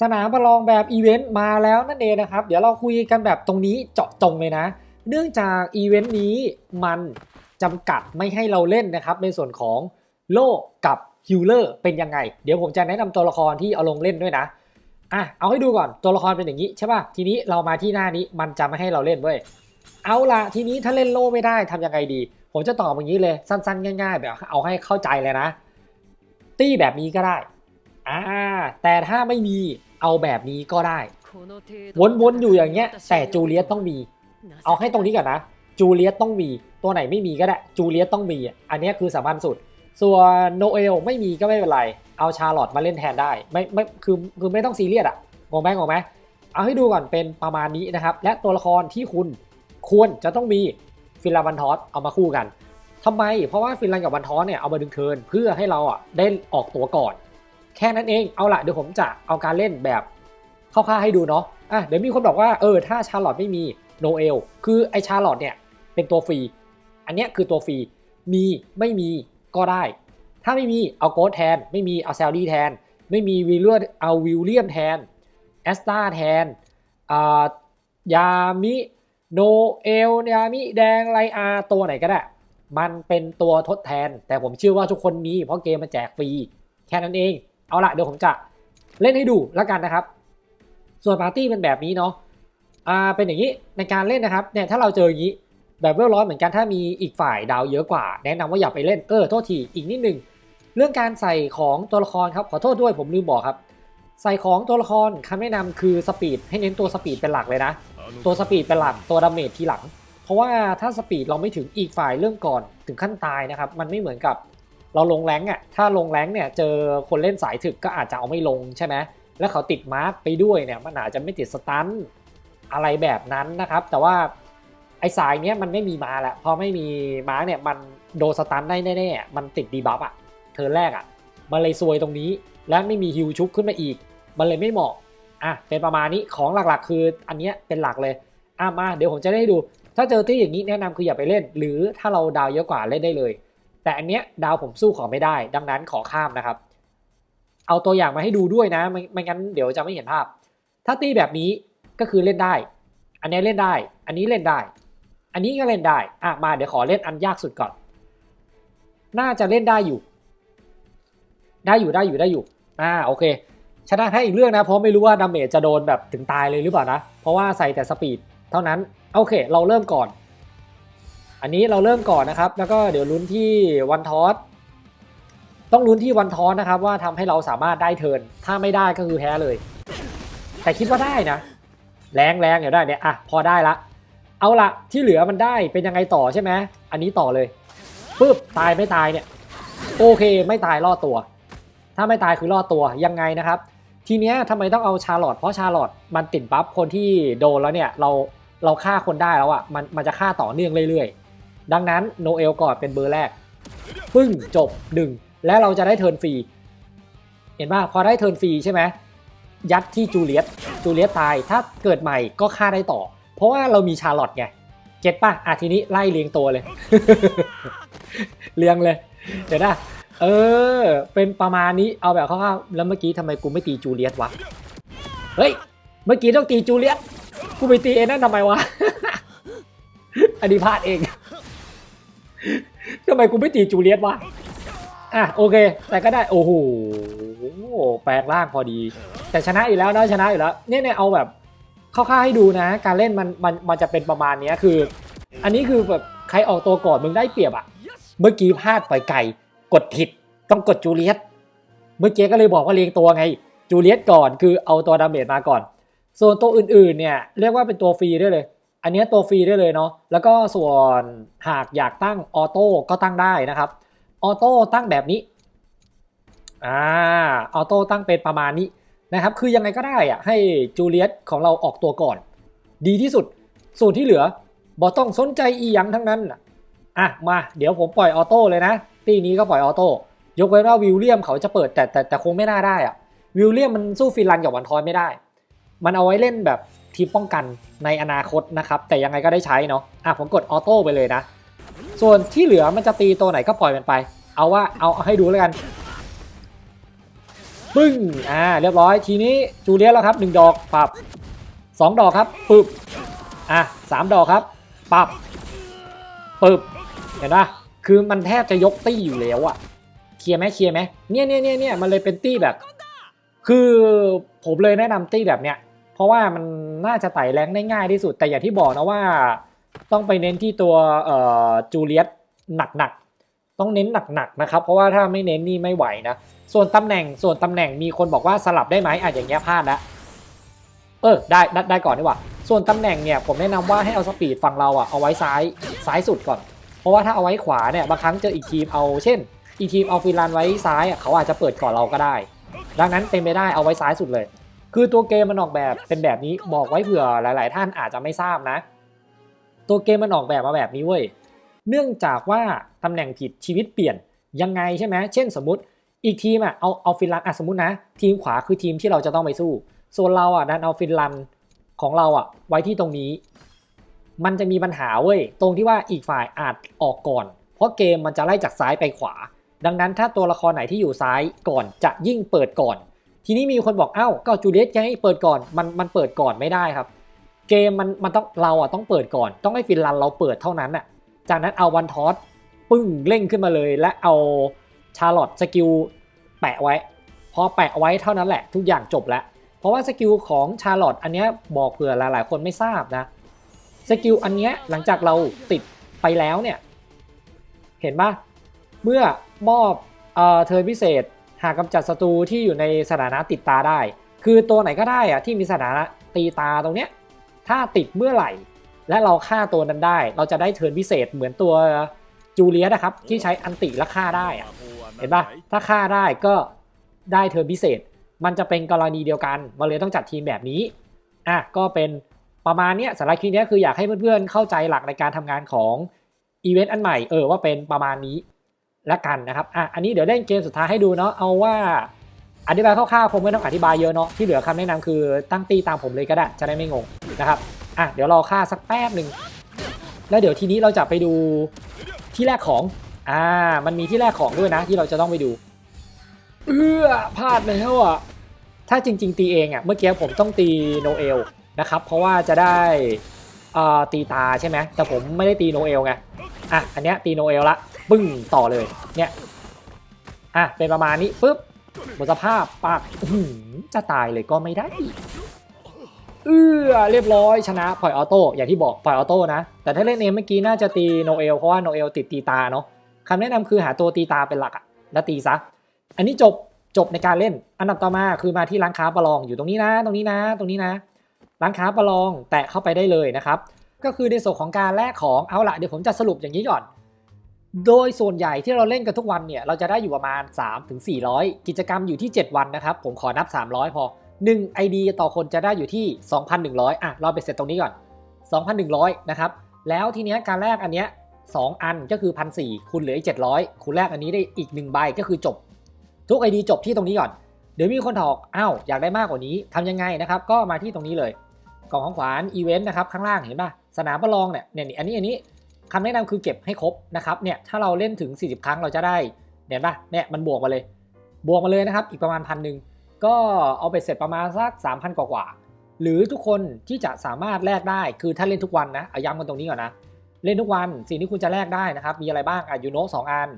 สนามประลองแบบอีเวนต์มาแล้วนั่นเองนะครับ เดี๋ยวเราคุยกันแบบตรงนี้เจาะจงเลยนะ เนื่องจากอีเวนต์นี้มันจำกัดไม่ให้เราเล่นนะครับ ในส่วนของโล่กับฮิลเลอร์เป็นยังไง เดี๋ยวผมจะแนะนำตัวละครที่เอาลงเล่นด้วยนะอะเอาให้ดูก่อนตัวละครเป็นอย่างนี้ใช่ป่ะทีนี้เรามาที่หน้านี้มันจะไม่ให้เราเล่นเว้ยเอาละทีนี้ถ้าเล่นโล่ไม่ได้ทำยังไงดี ผมจะตอบอย่างนี้เลยสั้นๆ ง่าย ๆ แบบเอาให้เข้าใจเลยนะ ตี้แบบนี้ก็ได้อ่าแต่ถ้าไม่มี เอาแบบนี้ก็ได้ วนๆอยู่อย่างเงี้ย แต่จูเลียสต้องมี เอาให้ตรงนี้ก่อนนะ จูเลียสต้องมี ตัวไหนไม่มีก็ได้ จูเลียสต้องมี อันนี้คือสำคัญสุด ส่วนโนเอลไม่มีก็ไม่เป็นไร เอาชาร์ลอตมาเล่นแทนได้ ไม่ไม่คือคือไม่ต้องซีเรียสอะงงไหมงงไหมเอาให้ดูก่อนเป็นประมาณนี้นะครับ และตัวละครที่คุณควรจะต้องมีฟิลาบันทอสเอามาคู่กันทำไม เพราะว่าฟินแลนด์กับวันทอสเนี่ยเอามาดึงเทิร์นเพื่อให้เราอะได้ออกตัวก่อน แค่นั้นเอง เอาละเดี๋ยวผมจะเอาการเล่นแบบคร่าวๆให้ดูเนาะอะเดี๋ยวมีคนบอกว่าเออถ้าชาร์ลอตไม่มีโนเอลคือไอชาร์ลอตเนี่ยเป็นตัวฟรี อันเนี้ยคือตัวฟรี มีไม่มีก็ได้ ถ้าไม่มีเอาโกดแทน ไม่มีเอาแซลลี่แทน ไม่มีวิลเลียมเอาวิลเลียมแทนแอสตาแทนอ่ายามิโนเอลยามิแดงไลอาตัวไหนก็ได้ มันเป็นตัวทดแทน แต่ผมเชื่อว่าทุกคนมีเพราะเกมมันแจกฟรี แค่นั้นเอง เอาละเดี๋ยวผมจะเล่นให้ดูแล้วกันนะครับ ส่วนปาร์ตี้เป็นแบบนี้เนาะอ่าเป็นอย่างนี้ในการเล่นนะครับเนี่ยถ้าเราเจออย่างนี้แบบเวลร้อยเหมือนกันถ้ามีอีกฝ่ายดาวเยอะกว่า แนะนำว่าอย่าไปเล่นเออโทษทีอีกนิดนึงเรื่องการใส่ของตัวละครครับขอโทษด้วยผมลืมบอกครับ ใส่ของตัวละครคำแนะนำคือสปีดให้เน้นตัวสปีดเป็นหลักเลยนะ ตัวสปีดเป็นหลักตัวดาเมจทีหลัง เพราะว่าถ้าสปีดเราไม่ถึงอีกฝ่ายเรื่องก่อนถึงขั้นตายนะครับ มันไม่เหมือนกับ เราลงแรงอะถ้าลงแรงเนี่ยเจอคนเล่นสายถึกก็อาจจะเอาไม่ลงใช่ไหมแล้วเขาติดมาร์กไปด้วยเนี่ยมันอาจจะไม่ติดสตันอะไรแบบนั้นนะครับ แต่ว่าไอ้สายเนี้ยมันไม่มีมาแล้วพอไม่มีมาร์กเนี่ยมันโดนสตันได้แน่ๆมันติดดีบัฟอะเธอแรกอะมันเลยซวยตรงนี้และไม่มีฮิวชุบขึ้นมาอีก มันเลยไม่เหมาะอะเป็นประมาณนี้ของหลักๆ คืออันเนี้ยเป็นหลักเลยอะมาเดี๋ยวผมจะได้ดู ถ้าเจอที่อย่างนี้แนะนำคืออย่าไปเล่น หรือถ้าเราดาวเยอะกว่าเล่นได้เลย แต่อันเนี้ยดาวผมสู้ขอไม่ได้ ดังนั้นขอข้ามนะครับ เอาตัวอย่างมาให้ดูด้วยนะไม่ไม่งั้นเดี๋ยวจะไม่เห็นภาพ ถ้าตีแบบนี้ก็คือเล่นได้ อันนี้เล่นได้ อันนี้เล่นได้ อันนี้ก็เล่นได้อะมาเดี๋ยวขอเล่นอันยากสุดก่อน น่าจะเล่นได้อยู่ ได้อยู่ได้อยู่ได้อยู่อ่าโอเคชนะแพ้อีกเรื่องนะเพราะไม่รู้ว่าดาเมจจะโดนแบบถึงตายเลยหรือเปล่านะ เพราะว่าใส่แต่สปีดเท่านั้น โอเค เราเริ่มก่อน อันนี้เราเริ่มก่อนนะครับ แล้วก็เดี๋ยวลุ้นที่วันทอสต้องลุ้นที่วันทอสนะครับ ว่าทำให้เราสามารถได้เทิร์นถ้าไม่ได้ก็คือแพ้เลย แต่คิดว่าได้นะ แรงแรงเดี๋ยวได้เนี่ยอะพอได้ละ เอาละที่เหลือมันได้เป็นยังไงต่อใช่ไหมอันนี้ต่อเลยปึ๊บตายไม่ตายเนี่ยโอเคไม่ตายรอดตัว ถ้าไม่ตายคือรอดตัวยังไงนะครับ ทีเนี้ยทำไมต้องเอาชาร์ลอตเพราะชาร์ลอตมันติดบัฟคนที่โดนแล้วเนี่ยเราเราฆ่าคนได้แล้วอะมันมันจะฆ่าต่อเนื่องเรื่อยๆ ดังนั้นโนเอลก่อนเป็นเบอร์แรก ปึ้งจบดึงและเราจะได้เทิร์นฟรี เห็นป่ะพอได้เทิร์นฟรีใช่ไหมยัดที่จูเลียตจูเลียตตายถ้าเกิดใหม่ก็ฆ่าได้ต่อ เพราะว่าเรามีชาร์ลอตไงเก็ตป่ะอะทีนี้ไล่เรียงตัวเลย เรียงเลย เดี๋ยวนะเออ เป็นประมาณนี้เอาแบบคร่าวๆแล้วเมื่อกี้ทำไมกูไม่ตีจูเลียตวะเฮ้ยเมื่อกี้ต้องตีจูเลียตกูไปตีเอ็นนั่นทำไมวะอันนี้พลาดเอง ทำไมกูไม่ตีจูเลียตวะ อะโอเค แต่ก็ได้โอ้โหแปลงร่างพอดี แต่ชนะอยู่แล้วนะชนะอยู่แล้ว เนี่ยเนี่ยเอาแบบคร่าวๆให้ดูนะ การเล่นมันมันมันจะเป็นประมาณนี้คือ อันนี้คือแบบใครออกตัวก่อนมึงได้เปรียบอะเมื่อกี้พลาดไปไกลกดผิดต้องกดจูเลียตเมื่อกี้ก็เลยบอกว่าเรียงตัวไง จูเลียตก่อนคือเอาตัวดาเมจมาก่อน ส่วนตัวอื่นๆเนี่ยเรียกว่าเป็นตัวฟรีได้เลย อันนี้ตัวฟรีได้เลยเนาะแล้วก็ส่วนหากอยากตั้งออโต้ก็ตั้งได้นะครับออโต้ตั้งแบบนี้อ่าออโต้ตั้งเป็นประมาณนี้นะครับ คือยังไงก็ได้อะให้จูเลียตของเราออกตัวก่อน ดีที่สุด ส่วนที่เหลือบอต้องสนใจอีหยังทั้งนั้นน่ะอะมาเดี๋ยวผมปล่อยออโต้เลยนะตีนี้ก็ปล่อยออโต้ยกเว้นว่าวิลเลียมเขาจะเปิดแต่แต่แต่คงไม่น่าได้อะวิลเลียมมันสู้ฟินแลันกับวันทอยไม่ได้ มันเอาไว้เล่นแบบ ทีมป้องกันในอนาคตนะครับ แต่ยังไงก็ได้ใช้เนาะอะผมกดออโต้ไปเลยนะ ส่วนที่เหลือมันจะตีตัวไหนก็ปล่อยมันไป เอาว่าเอาเอาให้ดูแล้วกันปึ้งอ่าเรียบร้อยทีนี้จูเลียแล้วครับหนึ่งดอกปับสองดอกครับปึ๊บอะสามดอกครับปับปึ๊บเห็นปะคือมันแทบจะยกตี้อยู่แล้วอะเคลียร์ไหมเคลียร์ไหมเนี่ยเนี่ยเนี่ยเนี่ยมันเลยเป็นตี้แบบ คือผมเลยแนะนำตี้แบบเนี้ย เพราะว่ามันน่าจะไต่แรงได้ง่ายที่สุด แต่อย่างที่บอกนะว่าต้องไปเน้นที่ตัวจูเลียสหนักๆ ต้องเน้นหนักๆนะครับ เพราะว่าถ้าไม่เน้นนี่ไม่ไหวนะ ส่วนตำแหน่งส่วนตำแหน่งมีคนบอกว่าสลับได้ไหมอะอย่างเงี้ยพลาดล้วเออได้ได้ได้ก่อนดีกว่า ส่วนตำแหน่งเนี่ยผมแนะนำว่าให้เอาสปีดฝั่งเราอะเอาไว้ซ้ายซ้ายสุดก่อน เพราะว่าถ้าเอาไว้ขวาเนี่ยบางครั้งเจออีกทีมเอาเช่น อีกทีมเอาฟินแลนด์ไว้ซ้ายอะเขาอาจจะเปิดก่อนเราก็ได้ ดังนั้นเป็นไปได้เอาไว้ซ้ายสุดเลย คือตัวเกมมันออกแบบเป็นแบบนี้บอกไว้เผื่อหลาย ๆ ท่านอาจจะไม่ทราบนะ ตัวเกมมันออกแบบมาแบบนี้เว้ยเนื่องจากว่าตำแหน่งผิดชีวิตเปลี่ยนยังไงใช่ไหมเช่นสมมติอีกทีมอะเอาเอาฟินแลนด์อะสมมตินะ ทีมขวาคือทีมที่เราจะต้องไปสู้ส่วนเราอะดันเอาฟินแลนด์ของเราอะไว้ที่ตรงนี้ มันจะมีปัญหาเว้ยตรงที่ว่าอีกฝ่ายอาจออกก่อน เพราะเกมมันจะไล่จากซ้ายไปขวา ดังนั้นถ้าตัวละครไหนที่อยู่ซ้ายก่อนจะยิ่งเปิดก่อน ทีนี้มีคนบอกเอ้าก็จูเลียสไงเปิดก่อนมันมันเปิดก่อนไม่ได้ครับ เกมมันมันต้องเราอะต้องเปิดก่อน ต้องให้ฟินแลนเราเปิดเท่านั้นอะจากนั้นเอาวันทอสปึ้งเร่งขึ้นมาเลย และเอาชาร์ลอตสกิลแปะไว้พอแปะไว้เท่านั้นแหละทุกอย่างจบแล้วเพราะว่าสกิลของชาร์ลอตอันเนี้ยบอกเผื่อหลายๆ คนไม่ทราบนะสกิลอันเนี้ยหลังจากเราติดไปแล้วเนี่ยเห็นปะเมื่อมอบเอ่อเทิร์นพิเศษ หากกำจัดศัตรูที่อยู่ในสถานะติดตาได้ คือตัวไหนก็ได้อะที่มีสถานะตีตาตรงเนี้ยถ้าติดเมื่อไหร่ และเราฆ่าตัวนั้นได้ เราจะได้เทิร์นพิเศษเหมือนตัวจูเลียนะครับ ที่ใช้อันติและฆ่าได้อะเห็นปะถ้าฆ่าได้ก็ได้เทิร์นพิเศษ มันจะเป็นกรณีเดียวกันมาเลยต้องจัดทีมแบบนี้อะก็เป็นประมาณเนี้ยสำหรับคลิปนี้คืออยากให้เพื่อนๆเข้าใจหลักในการทำงานของอีเวนต์อันใหม่เออว่าเป็นประมาณนี้ ละกันนะครับอะอันนี้เดี๋ยวเล่นเกมสุดท้ายให้ดูเนาะเอาว่าอธิบายคร่าวๆคงไม่ต้องอธิบายเยอะเนาะที่เหลือคำแนะนำคือตั้งตีตามผมเลยก็ได้จะได้ไม่งงนะครับอะเดี๋ยวรอค่าสักแป๊บหนึ่งแล้วเดี๋ยวทีนี้เราจะไปดูที่แรกของอ่ามันมีที่แรกของด้วยนะที่เราจะต้องไปดูเอื้อพลาดแล้วอะถ้าจริง ๆ ตีเองอะเมื่อกี้ผมต้องตีโนเอลนะครับเพราะว่าจะได้อ่าตีตาใช่ไหมแต่ผมไม่ได้ตีโนเอลไงอะอันเนี้ยตีโนเอลละ ปึ้งต่อเลยเนี่ยอะเป็นประมาณนี้ปุ๊บหมดสภาพปากจะตายเลยก็ไม่ได้เอื้อเรียบร้อยชนะพอยออโต้อย่างที่บอกพอยออโต้นะ แต่ถ้าเล่นเองเมื่อกี้น่าจะตีโนเอลเพราะว่าโนเอลติดตีตาเนาะคำแนะนำคือหาตัวตีตาเป็นหลักอะแล้วตีซะ อันนี้จบจบในการเล่น อันดับต่อมาคือมาที่ร้านค้าประลองอยู่ตรงนี้นะ ตรงนี้นะ ตรงนี้นะ ร้านค้าประลองแตะเข้าไปได้เลยนะครับ ก็คือในส่วนของการแลกของเอาละเดี๋ยวผมจะสรุปอย่างนี้ก่อน โดยส่วนใหญ่ที่เราเล่นกันทุกวันเนี่ย เราจะได้อยู่ประมาณ 3-400 กิจกรรมอยู่ที่ 7 วันนะครับ ผมขอนับ 300 พอ 1 ID ต่อคนจะได้อยู่ที่ 2,100 อะ เราไปเสร็จตรงนี้ก่อน 2,100 นะครับ แล้วทีเนี้ยการแลกอันเนี้ย 2 อันก็คือ 1,400 คุณเหลืออีก 700 คุณแลกอันนี้ได้อีก 1 ใบก็คือจบ ทุก ID จบที่ตรงนี้ก่อน เดี๋ยวมีคนถอกอ้าวอยากได้มากกว่านี้ทำยังไงนะครับ ก็มาที่ตรงนี้เลย กล่องของขวัญอีเวนต์นะครับข้างล่างเห็นป่ะสนามประลองเนี่ยเนี่ยอันนี้อันนี้ คำแนะนำคือเก็บให้ครบนะครับเนี่ยถ้าเราเล่นถึง 40 ครั้งเราจะได้เห็นปะเนี่ยมันบวกมาเลย บวกมาเลยนะครับ อีกประมาณพันหนึ่งก็เอาไปเสร็จประมาณสัก 3,000 กว่ากว่าๆหรือทุกคนที่จะสามารถแลกได้คือถ้าเล่นทุกวันนะเอาย้ำกันตรงนี้ก่อนนะ เล่นทุกวันสิ่งที่คุณจะแลกได้นะครับ มีอะไรบ้างอะยูโนะสองอัน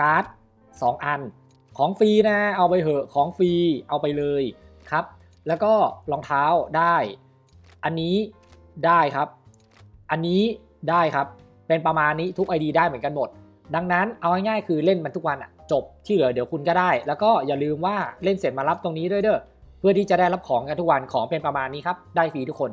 การ์ดสองอัน ของฟรีนะ เอาไปเหอะของฟรีเอาไปเลยครับ แล้วก็รองเท้าได้ อันนี้ได้ครับ อันนี้ได้ครับ เป็นประมาณนี้ทุก ID ได้เหมือนกันหมด ดังนั้นเอาง่ายๆคือเล่นมันทุกวันอะจบที่เหลือเดี๋ยวคุณก็ได้ แล้วก็อย่าลืมว่าเล่นเสร็จมารับตรงนี้ด้วยเด้อเพื่อที่จะได้รับของกันทุกวันของเป็นประมาณนี้ครับได้ฟรีทุกคน